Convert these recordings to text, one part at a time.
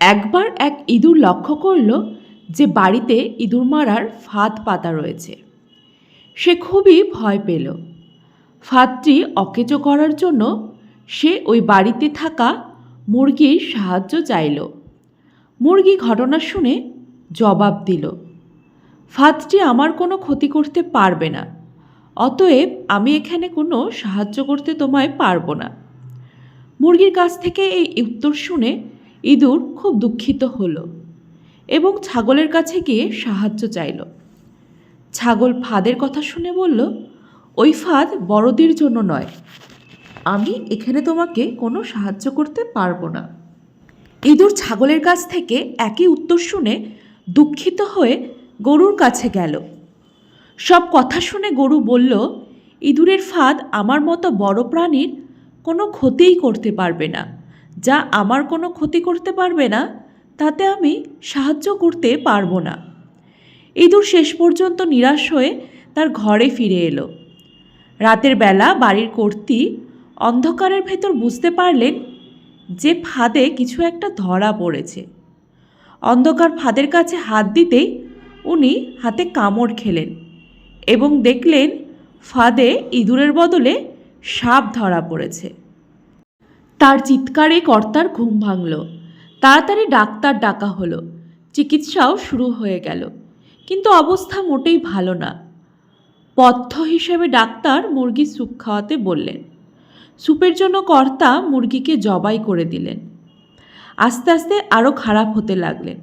একবার এক ইঁদুর লক্ষ্য করল যে বাড়িতে ইঁদুর মারার ফাঁদ পাতা রয়েছে। সে খুবই ভয় পেল। ফাঁদটি অকেজো করার জন্য সে ওই বাড়িতে থাকা মুরগির সাহায্য চাইল। মুরগি ঘটনা শুনে জবাব দিল, ফাঁদটি আমার কোনো ক্ষতি করতে পারবে না, অতএব আমি এখানে কোনো সাহায্য করতে তোমায় পারব না। মুরগির কাছ থেকে এই উত্তর শুনে ইঁদুর খুব দুঃখিত হলো এবং ছাগলের কাছে গিয়ে সাহায্য চাইল। ছাগল ফাঁদের কথা শুনে বলল, ওই ফাঁদ বড়দের জন্য নয়। আমি এখানে তোমাকে কোনো সাহায্য করতে পারব না। ইঁদুর ছাগলের কাছ থেকে একই উত্তর শুনে দুঃখিত হয়ে গরুর কাছে গেল। সব কথা শুনে গরু বলল, ইঁদুরের ফাঁদ আমার মতো বড় প্রাণীর কোনো ক্ষতিই করতে পারবে না। যা আমার কোনো ক্ষতি করতে পারবে না, তাতে আমি সাহায্য করতে পারব না। ইঁদুর শেষ পর্যন্ত নিরাশ হয়ে তার ঘরে ফিরে এলো। রাতের বেলা বাড়ির কর্তি অন্ধকারের ভেতর বুঝতে পারলেন যে ফাঁদে কিছু একটা ধরা পড়েছে। অন্ধকার ফাঁদের কাছে হাত দিতেই উনি হাতে কামড় খেলেন এবং দেখলেন ফাঁদে ইঁদুরের বদলে সাপ ধরা পড়েছে। তার চিৎকারে কর্তার ঘুম ভাঙল। তাড়াতাড়ি ডাক্তার ডাকা হলো। চিকিৎসাও শুরু হয়ে গেল। কিন্তু অবস্থা মোটেই ভালো না। পথ্য হিসেবে ডাক্তার মুরগি স্যুপ খাওয়াতে বললেন। স্যুপের জন্য কর্তা মুরগিকে জবাই করে দিলেন। আস্তে আস্তে আরও খারাপ হতে লাগলেন।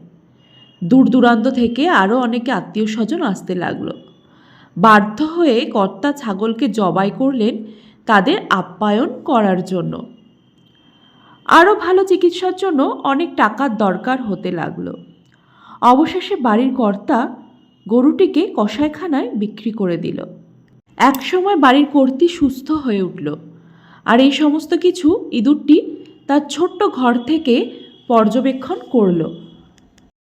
দূর দূরান্ত থেকে আরও অনেকে আত্মীয় স্বজন আসতে লাগল। বাধ্য হয়ে কর্তা ছাগলকে জবাই করলেন তাদের আপ্যায়ন করার জন্য। আরও ভালো চিকিৎসার জন্য অনেক টাকার দরকার হতে লাগল। অবশেষে বাড়ির কর্তা গরুটিকে কষাইখানায় বিক্রি করে দিল। একসময় বাড়ির কর্তি সুস্থ হয়ে উঠল আর এই সমস্ত কিছু ইঁদুরটি তার ছোট্ট ঘর থেকে পর্যবেক্ষণ করল।